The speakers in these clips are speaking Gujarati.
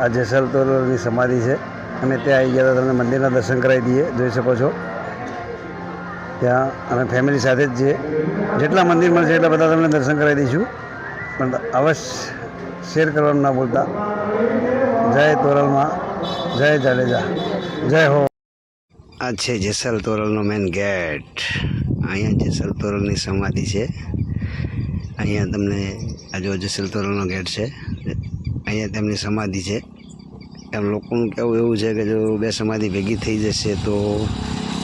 આ જેસલ તોરલની સમાધિ છે. અમે ત્યાં આવી ગયા તમને મંદિરના દર્શન કરાવી દઈએ, જોઈ શકો છો. ત્યાં અમે ફેમિલી સાથે જ છીએ. જેટલા મંદિર મળશે એટલા બધા તમને દર્શન કરાવી દઈશું. પણ અવશ્ય શેર કરવાનું ના ભૂલતા. જય તોરલમાં, જય જાડેજા, જય હો. આ છે જેસલ તોરલનો મેન ગેટ. અહીંયા જેસલ તોરલની સમાધિ છે. અહીંયા તમને આ જેસલ તોરલનો ગેટ છે. અહીંયા તેમની સમાધિ છે. એમ લોકોનું કહેવું એવું છે કે જો બે સમાધિ ભેગી થઈ જશે તો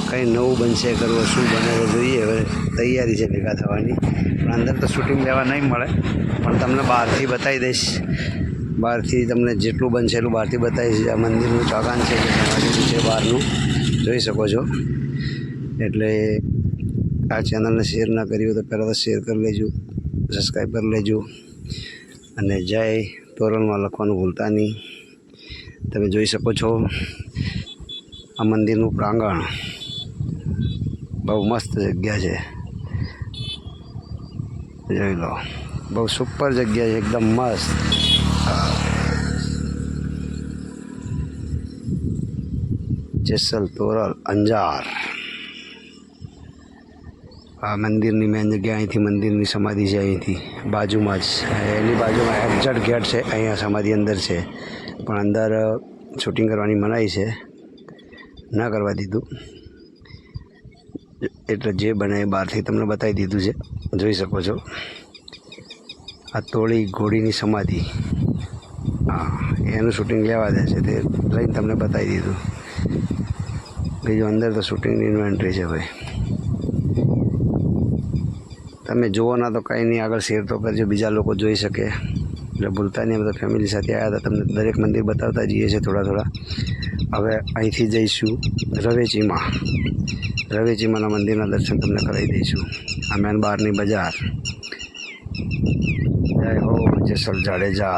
કંઈ નવું બનશે, કરવું, શું બને તો જોઈએ. હવે તૈયારી છે ભેગા થવાની. પણ અંદર તો શૂટિંગ લેવા નહીં મળે. પણ તમને બહારથી બતાવી દઈશ. બહારથી તમને જેટલું બનશે એટલું બહારથી બતાવીશ. આ મંદિરનું ચોગાન છે જે સમાધિનું છે બહારનું. જોઈ શકો છો. એટલે આ ચેનલને શેર ના કરી હોય તો પહેલાં તો શેર કરી લેજો સબસ્ક્રાઈબ કરી લેજો. અને જય તોરણમાં લખવાનું ભૂલતા નહીં. તમે જોઈ શકો છો, આ મંદિરનું પ્રાંગણ બહુ મસ્ત જગ્યા છે. જોઈ લો, બહુ સુપર જગ્યા છે, એકદમ મસ્ત. જેસલ તોરલ અંજાર. આ મંદિરની મેન જગ્યા અહીંથી મંદિરની સમાધિ છે અહીંથી. બાજુમાં જ એની બાજુમાં એક્ઝેક્ટ ગેટ છે, અહીંયા સમાધિ અંદર છે. પણ અંદર શૂટિંગ કરવાની મનાઈ છે. ના કરવા દીધું. એટલે જે બને એ બહારથી તમને બતાવી દીધું છે. જોઈ શકો છો. આ તોળી ઘોડીની સમાધિ. હા, એનું શૂટિંગ લેવા દે છે તે લઈને તમને બતાવી દીધું. બીજું અંદર તો શૂટિંગની ઇન્વેન્ટ્રી છે ભાઈ. તમે જુઓ ના તો કંઈ નહીં, આગળ શેર તો કરજો, બીજા લોકો જોઈ શકે. એટલે ભૂલતા નહીં, અમે તો ફેમિલી સાથે આવ્યા હતા, તમને દરેક મંદિર બતાવતા જઈએ છીએ થોડા થોડા. હવે અહીંથી જઈશું રવેચીમાં. રવેચીમાના મંદિરના દર્શન તમને કરાવી દઈશું. આ મેન બહારની બજાર. જય હો જેસલ જાડેજા.